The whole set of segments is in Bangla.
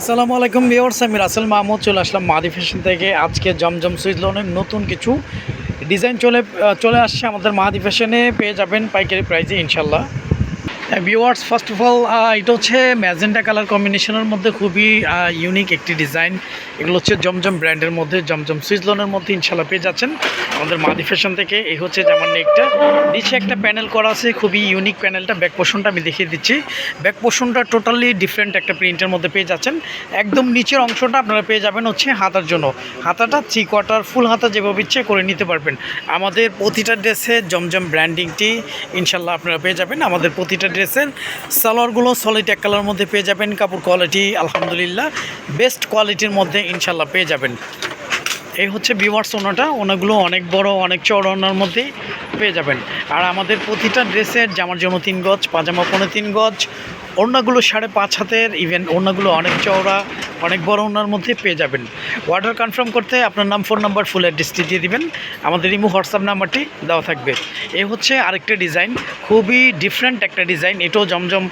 আসসালামু আলাইকুম ভিউয়ার্স, আমি রাসেল মাহমুদ, চলে আসলাম মাদি ফ্যাশন থেকে। আজকে জমজম সুইজ লোনের নতুন কিছু ডিজাইন চলে চলে আসছে আমাদের মাহাদি ফ্যাশনে। পেয়ে যাবেন পাইকারি প্রাইজে ইনশাল্লাহ। ভিউয়ার্স ফার্স্ট অফ অল এটা হচ্ছে ম্যাজেন্টা কালার কম্বিনেশনের মধ্যে খুবই ইউনিক একটি ডিজাইন এগুলো হচ্ছে জমজম ব্র্যান্ডের মধ্যে, জমজম সুইজ লোনের মধ্যে ইনশাল্লাহ পেয়ে যাচ্ছেন। আমাদের মাদি ফ্যাশন থেকে এই হচ্ছে জামার নেকটা নিচে একটা প্যানেল করা আছে, খুবই ইউনিক প্যানেলটা ব্যাক পোর্শনটা আমি দেখিয়ে দিচ্ছি। ব্যাক পোর্শনটা টোটালি ডিফারেন্ট একটা প্রিন্টের মধ্যে পেয়ে যাচ্ছেন। একদম নিচের অংশটা আপনারা পেয়ে যাবেন হচ্ছে হাতার জন্য। হাতাটা থ্রি কোয়ার্টার ফুল হাতা যেভাবে ইচ্ছে করে নিতে পারবেন। আমাদের প্রতিটা ড্রেসে জমজম ব্র্যান্ডিংটি ইনশাল্লাহ আপনারা পেয়ে যাবেন। আমাদের প্রতিটা ড্রেসের সালোয়ারগুলো সলিড এক কালার মধ্যে পেয়ে যাবেন, কাপড় কোয়ালিটি আলহামদুলিল্লাহ বেস্ট কোয়ালিটির মধ্যে ইনশাল্লাহ পেয়ে যাবেন। এই হচ্ছে বিওয়ার্স ওনাটা ওনাগুলো অনেক বড়, অনেক চড় ওনার মধ্যেই। পেয়ে যাবেন। আর আমাদের প্রতিটা ড্রেসের জামার জন্য তিন গজ, পাজামা পনেরো তিন গজ, ওড়নাগুলো সাড়ে পাঁচ হাতের ইভেন ওড়নাগুলো অনেক চওড়া, অনেক বড় ওনার মধ্যে পেয়ে যাবেন। অর্ডার কনফার্ম করতে আপনার নাম ফোন নাম্বার ফুল অ্যাড্রেসটি দিয়ে দিবেন। আমাদের ইমো, হোয়াটসঅ্যাপ নাম্বারটি দেওয়া থাকবে। এ হচ্ছে আরেকটা ডিজাইন, খুবই ডিফারেন্ট একটা ডিজাইন। এটাও জমজম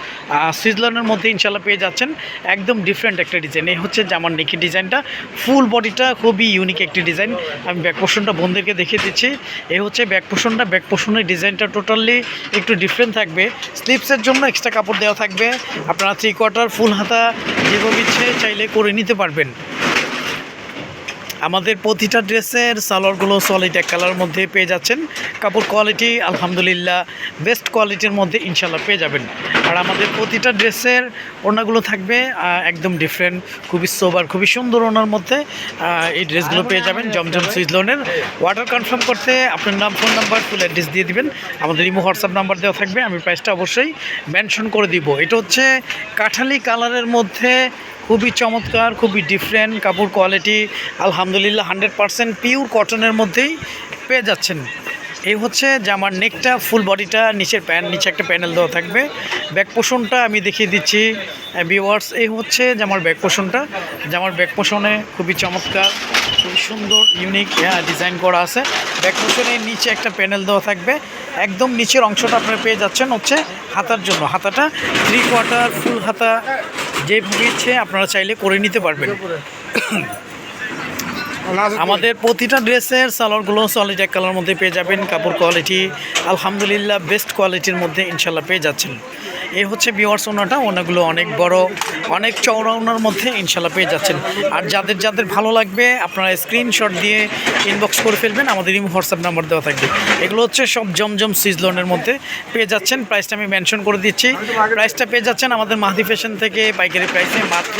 সুইজারল্যান্ডের মধ্যে ইনশাল্লাহ পেয়ে যাচ্ছেন। একদম ডিফারেন্ট একটা ডিজাইন। এই হচ্ছে জামার নেকি ডিজাইনটা। ফুল বডিটা খুবই ইউনিক একটি ডিজাইন। আমি ব্যাক পোর্শনটা বন্ধুদেরকে দেখিয়ে দিচ্ছি। এ হচ্ছে ব্যাক ব্যাক পোর্শনের ডিজাইনটা টোটালি একটু ডিফারেন্ট থাকবে। স্লিপসের জন্য এক্সট্রা কাপড় দেওয়া থাকবে। আপনারা থ্রি কোয়ার্টার ফুল হাতা যেভাবে ইচ্ছে চাইলে করে নিতে পারবেন। আমাদের প্রতিটা ড্রেসের সালোয়ারগুলো সলিড এক কালার মধ্যে পেয়ে যাচ্ছেন। কাপড় কোয়ালিটি আলহামদুলিল্লাহ বেস্ট কোয়ালিটির মধ্যে ইনশাল্লাহ পেয়ে যাবেন। আর আমাদের প্রতিটা ড্রেসের ওড়নাগুলো থাকবে একদম ডিফারেন্ট খুবই সোবার খুবই সুন্দর ওনার মধ্যে এই ড্রেসগুলো পেয়ে যাবেন জমজম সুইজ লোনের অর্ডার কনফার্ম করতে আপনার নাম ফোন নাম্বার ফুল অ্যাড্রেস দিয়ে দিবেন। আমাদের ইমো হোয়াটসঅ্যাপ নাম্বার দেওয়া থাকবে, আমি প্রাইসটা অবশ্যই মেনশন করে দিব। এটা হচ্ছে কাঠালি কালারের মধ্যে খুবই চমৎকার, খুবই ডিফারেন্ট কাপড় কোয়ালিটি আলহামদুলিল্লাহ হান্ড্রেড পারসেন্ট পিওর কটনের মধ্যেই পেয়ে যাচ্ছেন। এই হচ্ছে জামার নেকটা ফুল বডিটা নিচের প্যান নিচে একটা প্যানেল দেওয়া থাকবে। ব্যাক পোষণটা আমি দেখিয়ে দিচ্ছি ভিওয়ার্স এই হচ্ছে জামার ব্যাক পোষণটা জামার ব্যাক পোষণে খুবই চমৎকার, খুবই সুন্দর ইউনিক ডিজাইন করা আছে। ব্যাক পোষণের নিচে একটা প্যানেল দেওয়া থাকবে। একদম নিচের অংশটা আপনারা পেয়ে যাচ্ছেন হচ্ছে হাতার জন্য। হাতাটা থ্রি কোয়ার্টার ফুল হাতা যে ইচ্ছে আপনারা চাইলে করে নিতে পারবেন। আমাদের প্রতিটা ড্রেসের সালোয়ারগুলো সলিড এক কালার মধ্যে পেয়ে যাবেন। কাপড় কোয়ালিটি আলহামদুলিল্লাহ বেস্ট কোয়ালিটির মধ্যে ইনশাল্লাহ পেয়ে যাচ্ছেন। এই হচ্ছে বিওয়ার্স ওনাটা, ওনাগুলো অনেক বড়, অনেক চওড়া ওনার মধ্যে ইনশাল্লাহ পেয়ে যাচ্ছেন। আর যাদের যাদের ভালো লাগবে, আপনারা স্ক্রিনশট দিয়ে ইনবক্স করে ফেলবেন, আমাদের ইমো, হোয়াটসঅ্যাপ নাম্বার দেওয়া থাকবে। এগুলো হচ্ছে সব জমজম সিজলনের মধ্যে পেয়ে যাচ্ছেন। প্রাইসটা আমি মেনশন করে দিচ্ছি। প্রাইসটা পেয়ে যাচ্ছেন আমাদের মাহাদি ফ্যাশন থেকে পাইকারি প্রাইসে মাত্র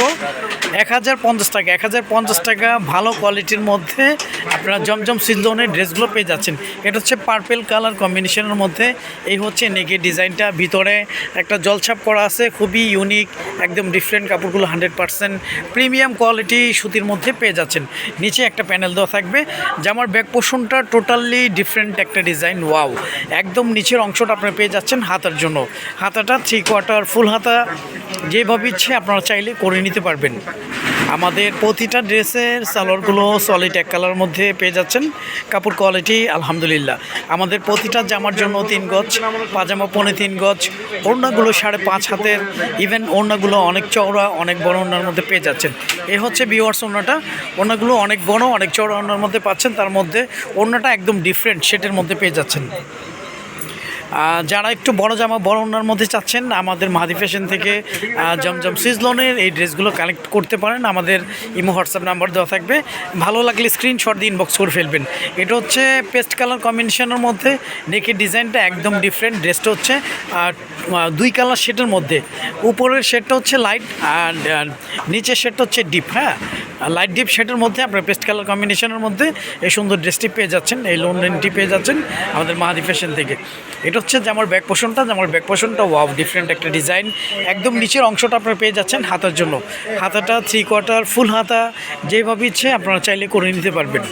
এক হাজার পঞ্চাশ টাকা। এক হাজার পঞ্চাশ টাকা ভালো কোয়ালিটির মধ্যে আপনারা জমজম সিজনের ড্রেসগুলো পেয়ে যাচ্ছেন। এটা হচ্ছে পার্পেল কালার কম্বিনেশনের মধ্যে। এই হচ্ছে নেগের ডিজাইনটা। ভিতরে একটা জলছাপ করা আছে, খুবই ইউনিক একদম ডিফারেন্ট কাপড়গুলো হান্ড্রেড পারসেন্ট প্রিমিয়াম কোয়ালিটি সুতির মধ্যে পেয়ে যাচ্ছেন। নিচে একটা প্যানেল দেওয়া থাকবে। জামার ব্যাক পোর্শনটা টোটালি ডিফারেন্ট একটা ডিজাইন ওয়াও একদম নিচের অংশটা আপনারা পেয়ে যাচ্ছেন হাতার জন্য। হাতাটা থ্রি কোয়ার্টার ফুল হাতা। যেভাবে ইচ্ছে আপনারা চাইলে করে নিতে পারবেন। আমাদের প্রতিটা ড্রেসের সালোয়ারগুলো সলিড এক কালার মধ্যে পেয়ে যাচ্ছেন। কাপড় কোয়ালিটি আলহামদুলিল্লাহ। আমাদের প্রতিটা জামার জন্য তিন গজ, পাজামা পনে তিন গজ, ওড়নাগুলো সাড়ে পাঁচ হাতের। ইভেন ওড়নাগুলো অনেক চওড়া, অনেক বড় ওড়নার মধ্যে পেয়ে যাচ্ছেন। এ হচ্ছে বিওয়ার্স ওড়নাটা। ওড়নাগুলো অনেক বড়, অনেক চওড়া ওড়নার মধ্যে পাচ্ছেন। তার মধ্যে ওড়নাটা একদম ডিফারেন্ট সেটের মধ্যে পেয়ে যাচ্ছেন। যারা একটু বড় জামা, বড় ওনার মধ্যে চাচ্ছেন, আমাদের মাহাদি ফ্যাশন থেকে জমজম সিজলনের এই ড্রেসগুলো কালেক্ট করতে পারেন। আমাদের ইমো হোয়াটসঅ্যাপ নাম্বার দেওয়া থাকবে। ভালো লাগলে স্ক্রিনশট দিয়ে ইনবক্স করে ফেলবেন। এটা হচ্ছে পেস্ট কালার কম্বিনেশনের মধ্যে। নেকের ডিজাইনটা একদম ডিফারেন্ট ড্রেসটা হচ্ছে। দুই কালার শেডের মধ্যে। উপরের শেডটা হচ্ছে লাইট আর আর নিচের শেডটা হচ্ছে ডিপ হ্যাঁ? লাইট ডিপ শেডের মধ্যে আপনার পেস্ট কালার কম্বিনেশনের মধ্যে এই সুন্দর ড্রেসটি পেয়ে যাচ্ছেন, এই লোন রেনটি পেয়ে যাচ্ছেন আমাদের মাহাদি ফ্যাশন থেকে। এটা হচ্ছে যে আমার ব্যাক পোষণটা যে আমার ব্যাক পোষণটা ওয়াও ডিফারেন্ট একটা ডিজাইন একদম নিচের অংশটা আপনারা পেয়ে যাচ্ছেন হাতার জন্য। হাতাটা থ্রি কোয়ার্টার ফুল হাতা, যেভাবে ইচ্ছে আপনারা চাইলে করে নিতে পারবেন।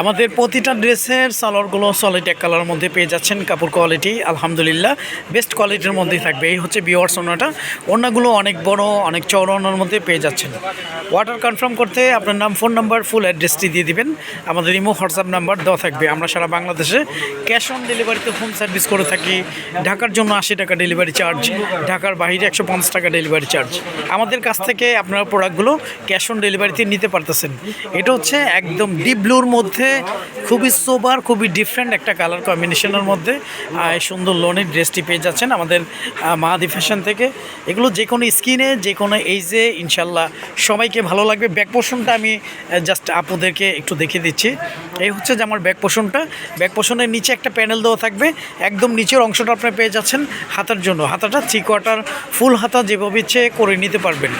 আমাদের প্রতিটা ড্রেসের সালোয়ারগুলো সলিড এক কালারের মধ্যে পেয়ে যাচ্ছেন, কাপড় কোয়ালিটি আলহামদুলিল্লাহ বেস্ট কোয়ালিটির মধ্যেই থাকবে। এই হচ্ছে বিওয়ার্স ওনাটা। ওনাগুলো অনেক বড়, অনেক চওড়া ওনার মধ্যে পেয়ে যাচ্ছেন। অর্ডার কনফার্ম করতে আপনার নাম ফোন নাম্বার ফুল অ্যাড্রেসটি দিয়ে দিবেন। আমাদের ইমো হোয়াটসঅ্যাপ নাম্বার দেওয়া থাকবে। আমরা সারা বাংলাদেশে ক্যাশ অন ডেলিভারিতে হোম সার্ভিস করে থাকি। ঢাকার জন্য আশি টাকা ডেলিভারি চার্জ ঢাকার বাইরে একশো পঞ্চাশ টাকা ডেলিভারি চার্জ আমাদের কাছ থেকে আপনারা প্রোডাক্টগুলো ক্যাশ অন ডেলিভারিতে নিতে পারতেছেন। এটা হচ্ছে একদম ডিপ ব্লুর মধ্যে খুবই সোবার খুবই ডিফারেন্ট একটা কালার কম্বিনেশনের মধ্যে। সুন্দর লোনের ড্রেসটি পেয়ে যাচ্ছেন আমাদের মাহাদি ফ্যাশন থেকে। এগুলো যে কোনো স্কিনে যে কোনো এইজে ইনশাল্লাহ সবাইকে ভালো লাগবে। ব্যাক পোর্শনটা আমি জাস্ট আপুদেরকে একটু দেখিয়ে দিচ্ছি। এই হচ্ছে যে আমার ব্যাক পোর্শনটা ব্যাক পোর্শনের নিচে একটা প্যানেল দেওয়া থাকবে। একদম নিচের অংশটা আপনারা পেয়ে যাচ্ছেন হাতার জন্য। হাতাটা থ্রি কোয়ার্টার ফুল হাতা যেভাবে ইচ্ছে করে নিতে পারবেন।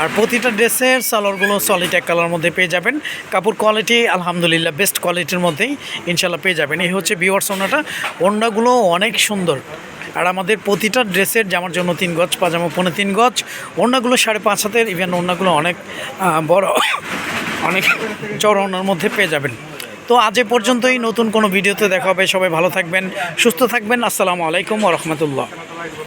আর প্রতিটা ড্রেসের সালোয়ারগুলো সলিড এক কালার মধ্যে পেয়ে যাবেন। কাপড় কোয়ালিটি আলহামদুলিল্লাহ বেস্ট কোয়ালিটির মধ্যেই ইনশাল্লাহ পেয়ে যাবেন। এই হচ্ছে বিওয়ার্স ওনাটা। ওনাগুলো অনেক সুন্দর। আর আমাদের প্রতিটা ড্রেসের জামার জন্য তিন গজ, পাজামা পনে তিন গজ। ওড়নাগুলো সাড়ে পাঁচ হাতের ইভেন ওড়নাগুলো অনেক বড়, অনেক চড় ওড়নার মধ্যে পেয়ে যাবেন। তো আজ এ পর্যন্তই। নতুন কোনো ভিডিওতে দেখা হবে। সবাই ভালো থাকবেন, সুস্থ থাকবেন। আসসালামু আলাইকুম রহমতুল্লাহ।